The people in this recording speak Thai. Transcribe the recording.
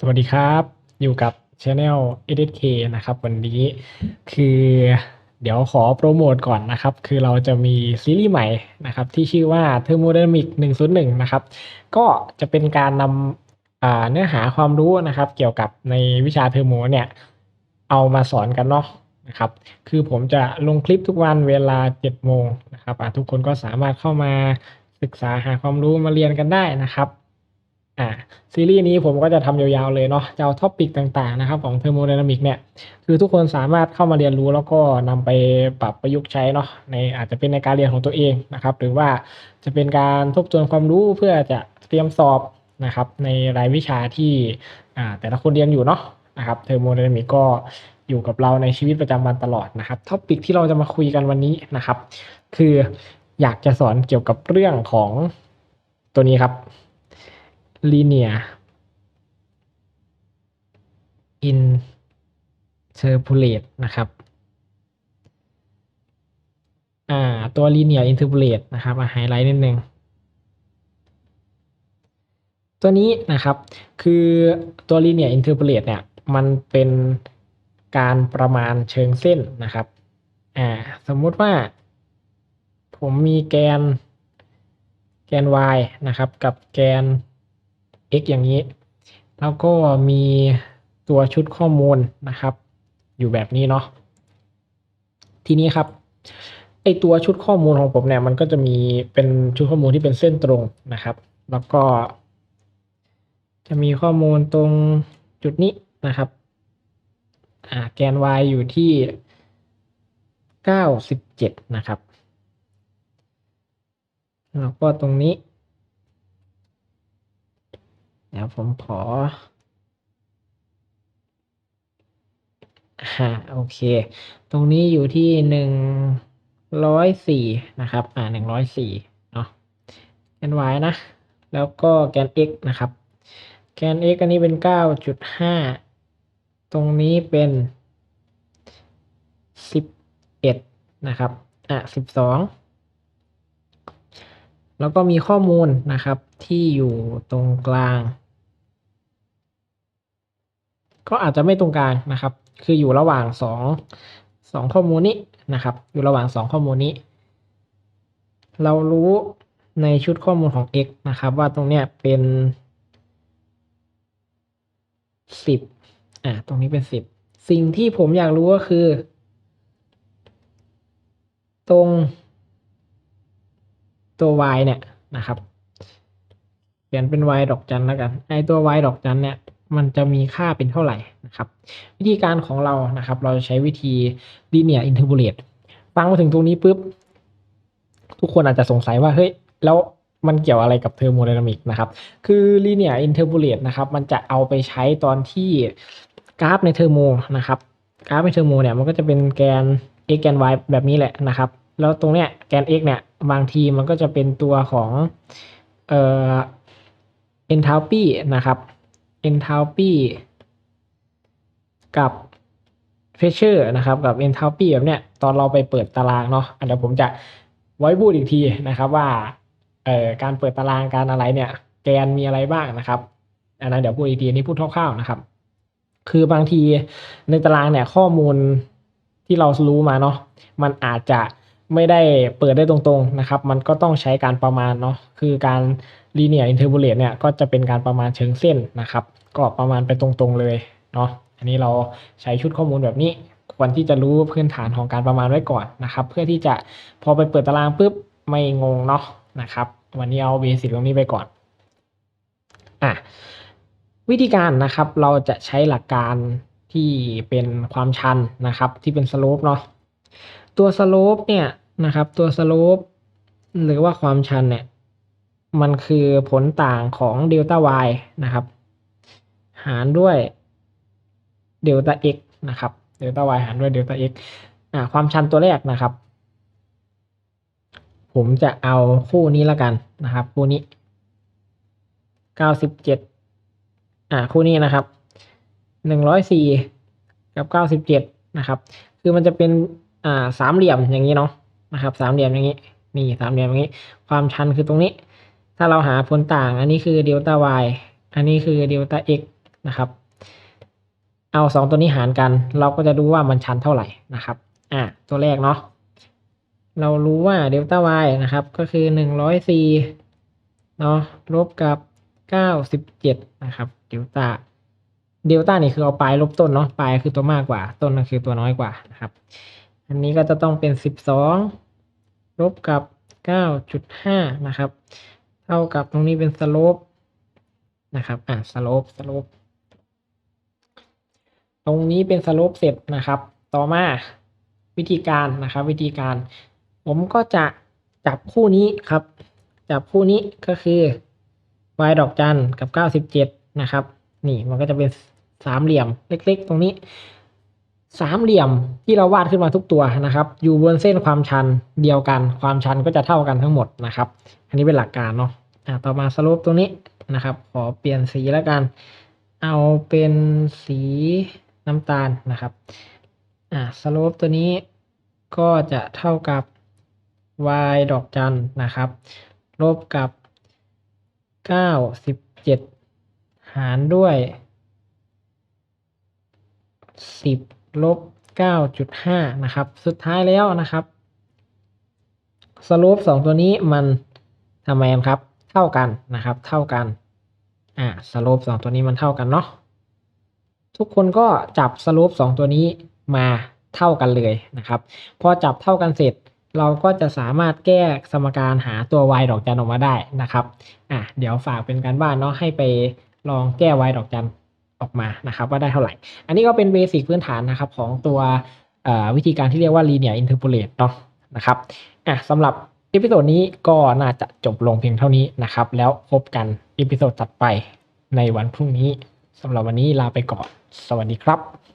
สวัสดีครับ อยู่กับ Channel EditK นะครับ วันนี้คือเดี๋ยวขอโปรโมทก่อนนะครับ คือเราจะมีซีรีส์ใหม่นะครับ ที่ชื่อว่า Thermodynamic 101 นะครับ ก็จะเป็นการนำเนื้อหาความรู้นะครับ เกี่ยวกับในวิชาเทอร์โมเนี่ย เอามาสอนกันเนาะนะครับ คือผมจะลงคลิปทุกวันเวลา 7 โมงนะครับทุกคนก็สามารถเข้ามาศึกษาหาความรู้มาเรียนกันได้นะครับ อ่าซีรีส์นี้ผมก็จะทำยาวๆเลยเนาะจะเอาท็อปิกต่างๆนะครับของเทอร์โมไดนามิกเนี่ยคือทุกคนสามารถเข้ามาเรียนรู้แล้วก็นำไปปรับประยุกต์ใช้เนาะในอาจจะเป็นในการเรียนของตัวเองนะครับหรือว่าจะเป็นการทบทวนความรู้เพื่อจะเตรียมสอบนะครับในรายวิชาที่อ่าแต่ละคนเรียนอยู่เนาะนะครับเทอร์โมไดนามิกก็อยู่กับเราในชีวิตประจำวันตลอดนะครับท็อปิกที่เราจะมาคุยกันวันนี้นะครับ คืออยากจะสอนเกี่ยวกับเรื่องของตัวนี้ครับ linear interpolate นะครับ อ่า ตัว linear interpolate นะครับไฮไลท์นิดนึง ตัวนี้นะครับ คือตัว linear interpolate เนี่ย มันเป็นการประมาณเชิงเส้นนะครับ อ่า สมมุติว่า ผมมีแกน แกน y นะครับ กับแกน x อย่างนี้ แล้วก็มีตัวชุดข้อมูลนะครับ อยู่แบบนี้เนาะทีนี้ครับไอตัวชุดข้อมูลของผมเนี่ยมันก็จะมีเป็นชุดข้อมูลที่เป็นเส้นตรงนะครับ แล้วก็ จะมีข้อมูลตรงจุดนี้นะครับอ่าแกน y อยู่ที่เก้าสิบเจ็ดนะครับ แล้วก็ตรงนี้ ยวผมขออ่าโอเค ตรงนี้อยู่ที่หนึ่งร้อยสี่นะครับ อ่าหนึ่งร้อยสี่เนาะแกน y นะ แล้วก็แกน x นะครับ แกน x อันนี้เป็นเก้าจุดห้าตรงนี้เป็นสิบเอ็ดนะครับ อะสิบสองแล้วก็มีข้อมูลนะครับที่อยู่ตรงกลาง ก็อาจจะไม่ตรงกลางนะครับ คืออยู่ระหว่างสองสองข้อมูลนี้นะครับ อยู่ระหว่างสองข้อมูลนี้ เรารู้ในชุดข้อมูลของ x นะครับ ว่าตรงเนี้ยเป็นสิบอ่าตรงนี้เป็นสิบสิ่งที่ผมอยากรู้ก็คือ ตรงตัว y เนี่ยนะครับเขียนเป็น y ดอกจันแล้วกัน ไอตัว y ดอกจันเนี่ย มันจะมีค่าเป็นเท่าไหร่นะครับ วิธีการของเรานะครับ เราจะใช้วิธี linear interpolate ฟังมาถึงตรงนี้ปุ๊บ ทุกคนอาจจะสงสัยว่าเฮ้ยแล้วมันเกี่ยวอะไรกับเทอร์โมไดนามิกนะครับ คือ linear interpolate นะครับ มันจะเอาไปใช้ตอนที่กราฟในเทอร์โมนะครับ กราฟในเทอร์โมเนี่ยมันก็จะเป็นแกน x แกน y แบบนี้แหละนะครับ แล้วตรงเนี้ยแกน x เนี่ยบางทีมันก็จะเป็นตัวของเอ่อ enthalpy นะครับ enthalpy กับ pressure นะครับ กับ enthalpy แบบเนี้ยตอนเราไปเปิดตารางเนาะเดี๋ยวผมจะไว้พูดอีกทีนะครับว่าเอ่อการเปิดตารางการอะไรเนี่ย แกนมีอะไรบ้างนะครับอันนั้นเดี๋ยวพูดอีกทีนี้พูดคร่าวๆนะครับ คือบางทีในตารางเนี่ยข้อมูลที่เรารู้มาเนาะมันอาจจะไม่ได้เปิดได้ตรงๆนะครับ มันก็ต้องใช้การประมาณเนาะคือการ linear interpolate เนี่ยก็จะเป็นการประมาณเชิงเส้นนะครับ ก็ประมาณไปตรงๆเลยเนาะอันนี้เราใช้ชุดข้อมูลแบบนี้ควรที่จะรู้พื้นฐานของการประมาณไว้ก่อนนะครับ เพื่อที่จะพอไปเปิดตารางปุ๊บไม่งงเนาะนะครับ วันนี้เอาเบสิกตรงนี้ไปก่อนอะวิธีการนะครับเราจะใช้หลักการที่เป็นความชันนะครับ ที่เป็นสโลปเนาะตัวสโลปเนี่ยนะครับ ตัวสโลปหรือว่าความชันเนี่ย มันคือผลต่างของเดลต้า y นะครับ หารด้วยเดลต้า x นะครับเดลต้า y หารด้วยเดลต้า x อ่าความชันตัวแรกนะครับ ผมจะเอาคู่นี้แล้วกันนะครับ คู่นี้เก้าสิบเจ็ดอ่าคู่นี้นะครับหนึ่งร้อยสี่กับเก้าสิบเจ็ดนะครับ คือมันจะเป็นอ่าสามเหลี่ยมอย่างนี้เนาะนะครับ สามเหลี่ยมอย่างนี้นี่สามเหลี่ยมอย่างนี้ ความชันคือตรงนี้ ถ้าเราหาผลต่าง อันนี้คือเดลต้า y อันนี้คือเดลต้า x นะครับ เอาสองตัวนี้หารกัน เราก็จะดูว่ามันชันเท่าไหร่นะครับ อะ ตัวแรกเนาะ เรารู้ว่าเดลต้า y นะครับ ก็คือหนึ่งร้อยสี่เนาะ ลบกับเก้าสิบเจ็ดนะครับ เดลต้า เดลต้านี่คือเอาปลายลบต้นเนาะ ปลายคือตัวมากกว่า ต้นก็คือตัวน้อยกว่านะครับ อันนี้ก็จะต้องเป็นสิบสองลบกับเก้าจุดห้านะครับ เท่ากับตรงนี้เป็นสโลปนะครับ อะสโลปสโลปตรงนี้เป็นสโลปเสร็จนะครับ ต่อมาวิธีการนะครับ วิธีการ ผมก็จะจับคู่นี้ครับ จับคู่นี้ก็คือ y ดอกจันกับเก้าสิบเจ็ดนะครับ นี่มันก็จะเป็นสามเหลี่ยมเล็ก ๆ ตรงนี้ สามเหลี่ยมที่เราวาดขึ้นมาทุกตัวนะครับ อยู่บนเส้นความชันเดียวกัน ความชันก็จะเท่ากันทั้งหมดนะครับ อันนี้เป็นหลักการเนาะอะต่อมาสโลปตรงนี้นะครับ ขอเปลี่ยนสีแล้วกัน เอาเป็นสีน้ำตาลนะครับอ่าสโลปตัวนี้ก็จะเท่ากับ y ดอกจันนะครับ ลบกับเก้าสิบเจ็ดหารด้วยสิบ ลบเก้าจุดห้านะครับ สุดท้ายแล้วนะครับสโลปสองตัวนี้มันทำไมครับ เท่ากันนะครับ เท่ากัน อ่าสโลปสองตัวนี้มันเท่ากันเนาะทุกคนก็จับสโลปสองตัวนี้มาเท่ากันเลยนะครับ พอจับเท่ากันเสร็จ เราก็จะสามารถแก้สมการหาตัว y ดอกจันออกมาได้นะครับ อะเดี๋ยวฝากเป็นการบ้านเนาะให้ไปลองแก้ y ดอกจัน ออกมานะครับว่าได้เท่าไหร่ อันนี้ก็เป็นเบสิกพื้นฐานนะครับของตัววิธีการที่เรียกว่า linear interpolate เนาะนะครับอะสำหรับอีพิโซดนี้ก็น่าจะจบลงเพียงเท่านี้นะครับ แล้วพบกันอีพิโซดถัดไปในวันพรุ่งนี้สำหรับวันนี้ลาไปก่อน สวัสดีครับ